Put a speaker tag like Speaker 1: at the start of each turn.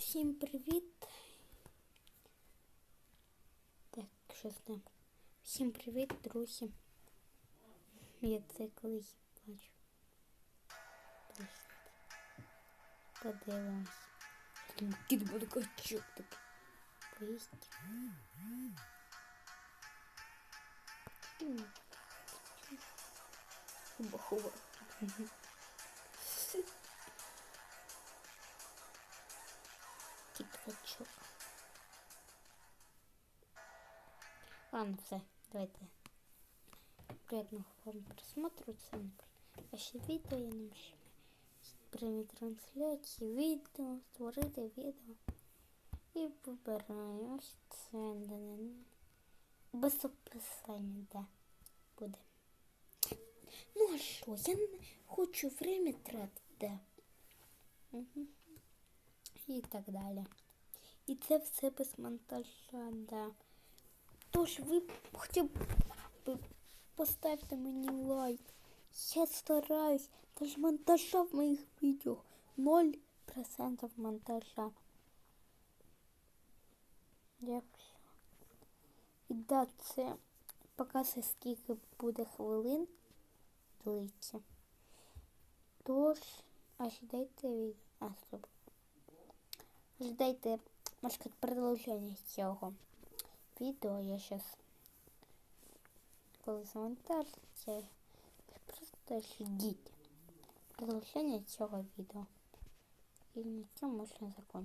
Speaker 1: Всім привіт. Так, що ним? Всім привіт, друзі. Я це колись бачу. Подивимось. Кіт буде качок такий. Поїсть. Хуба-хуба. Кіт качок. Ладно, все, давайте. Приятного вам просмотру. Це ваше відео. Я напишу прямі трансляції, відео, створити відео. І вибираю ось це. Без описання, де буде. Ну а що? Я не хочу время тратити. де. Мгм. І так далі. І це все без монтажа, да. Тож ви хоча б поставте мені лайк. Я стараюсь. Тож монтажа в моїх відео 0% монтажа. Я все. І да, це показує, скільки буде хвилин длиться. Тож, аж дайте відео. А, стоп. Ждайте, може, сказати, продовження цього відео. Я сейчас коли завантажиться, просто ждіть продовження цього відео. І на цьому можна закончити.